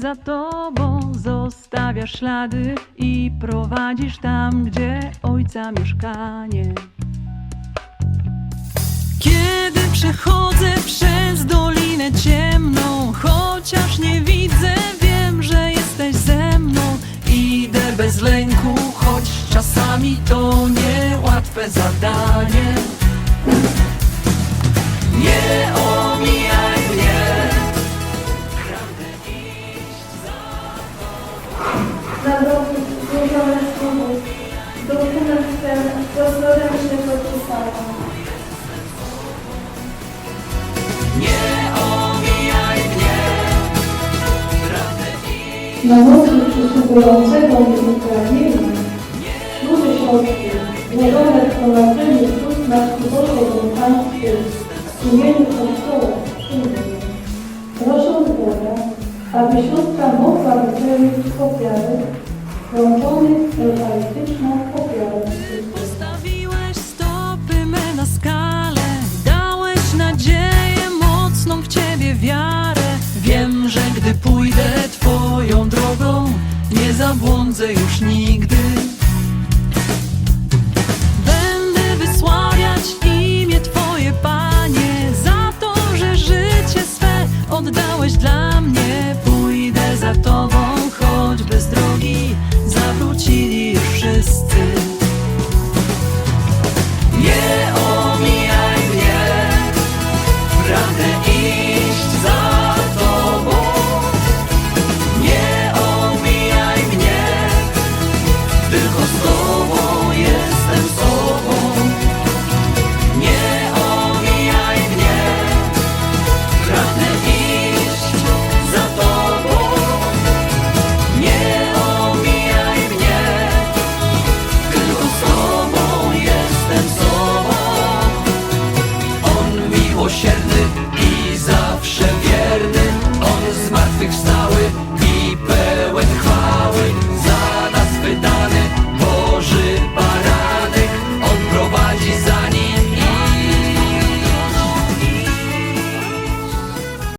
za tobą zostawiasz ślady i prowadzisz tam, gdzie ojca mieszkanie. Kiedy przechodzę przez dolinę ciemną, chociaż nie widzę, wiem, że jesteś ze mną. Idę bez lęku, choć czasami to niełatwe zadanie. Na złożone słowo, dokument ten rozrodem się podpisała. Nie omijaj mnie. Na mocy przysługującego mi uprawnienia służy środki złożone w prowadzeniu cud nad Bożym Państwie w imieniu Kościoła przyjmuję. Aby siostra mogła wypełnić ofiary włączonych w eucharystyczną Chrystusa. Postawiłeś stopy me na dałeś nadzieję mocną w ciebie wiarę. Wiem, że gdy pójdę twoją drogą, nie zabłądzę już nigdy.